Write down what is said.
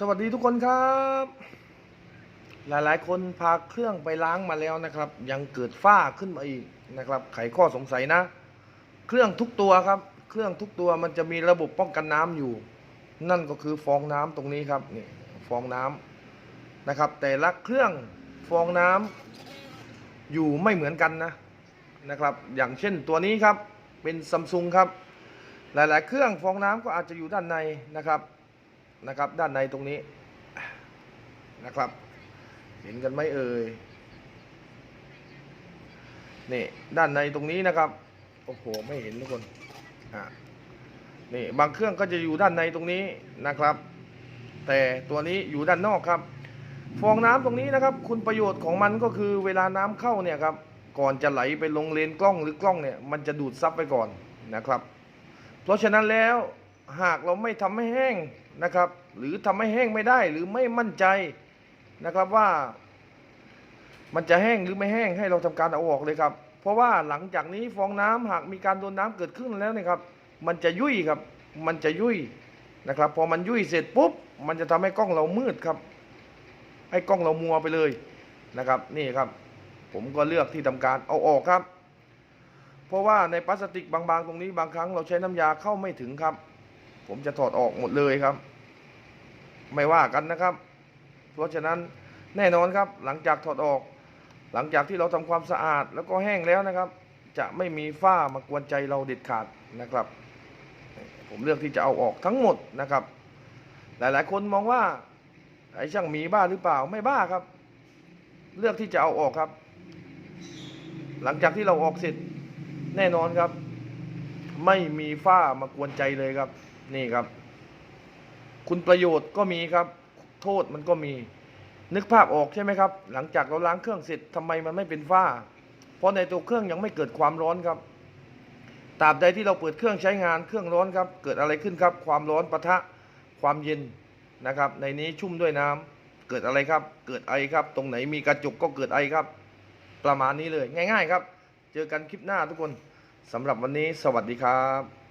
สวัสดีทุกคนครับ หลายๆ คนพาเครื่องไปล้างมาแล้วนะครับ ยังเกิดฝ้าขึ้นมาอีกนะครับ ไขข้อสงสัยนะ เครื่องทุกตัวครับ เครื่องทุกตัวมันจะมีระบบป้องกันน้ำอยู่ นั่นก็คือฟองน้ำตรงนี้ครับนี่ฟองน้ำนะครับ แต่ละเครื่องฟองน้ำอยู่ไม่เหมือนกันนะนะครับ อย่างเช่นตัวนี้ครับเป็นซัมซุงครับ หลาย ๆ เครื่องฟองน้ำก็อาจจะอยู่ด้านในนะครับ นะครับ ด้านในตรงนี้นะครับ เห็นกันไหมเอ่ยนี่ด้านในตรงนี้นะครับโอ้โหไม่เห็นทุกคนอ่านี่บางเครื่องก็จะอยู่ด้านในตรงนี้นะครับ แต่ตัวนี้อยู่ด้านนอกครับ ฟองน้ำตรงนี้นะครับ คุณประโยชน์ของมันก็คือเวลาน้ำเข้าเนี่ยครับก่อนจะไหลไปลงเลนกล้องหรือกล้องเนี่ยมันจะดูดซับไปก่อนนะครับ เพราะฉะนั้นแล้ว หากเราไม่ทำให้แห้งนะครับ หรือทำให้แห้งไม่ได้หรือไม่มั่นใจนะครับว่า มันจะแห้งหรือไม่แห้งให้เราทำการเอาออกเลยครับ เพราะว่าหลังจากนี้ฟองน้ำหากมีการโดนน้ำเกิดขึ้นแล้วนะครับ มันจะยุ่ยครับ มันจะยุ่ยนะครับ พอมันยุ่ยเสร็จปุ๊บ มันจะทำให้กล้องเรามืดครับให้กล้องเรามัวไปเลยนะครับ นี่ครับ ผมก็เลือกที่ทำการเอาออกครับ เพราะว่าในพลาสติกบางๆ ตรงนี้บางครั้งเราใช้น้ำยาเข้าไม่ถึงครับ ผมจะถอดออกหมดเลยครับ ไม่ว่ากันนะครับ เพราะฉะนั้นแน่นอนครับหลังจากถอดออก หลังจากที่เราทำความสะอาดแล้วก็แห้งแล้วนะครับ จะไม่มีฝ้ามากวนใจเราเด็ดขาดนะครับ ผมเลือกที่จะเอาออกทั้งหมดนะครับ หลายๆ คนมองว่าไอ้ช่างหมีบ้าหรือเปล่าไม่บ้าครับ เลือกที่จะเอาออกครับ หลังจากที่เราออกเสร็จแน่นอนครับ ไม่มีฝ้ามากวนใจเลยครับ นี่ครับ คุณประโยชน์ก็มีครับ โทษมันก็มี นึกภาพออกใช่ไหมครับ หลังจากเราล้างเครื่องเสร็จทำไมมันไม่เป็นฝ้า เพราะในตัวเครื่องยังไม่เกิดความร้อนครับตราบใดที่เราเปิดเครื่องใช้งานเครื่องร้อนครับ เกิดอะไรขึ้นครับ ความร้อนปะทะความเย็นนะครับ ในนี้ชุ่มด้วยน้ำเกิดอะไรครับ เกิดไอครับ ตรงไหนมีกระจกก็เกิดไอครับ ประมาณนี้เลย ง่าย ๆ ครับ เจอกันคลิปหน้าทุกคนสำหรับวันนี้ สวัสดีครับ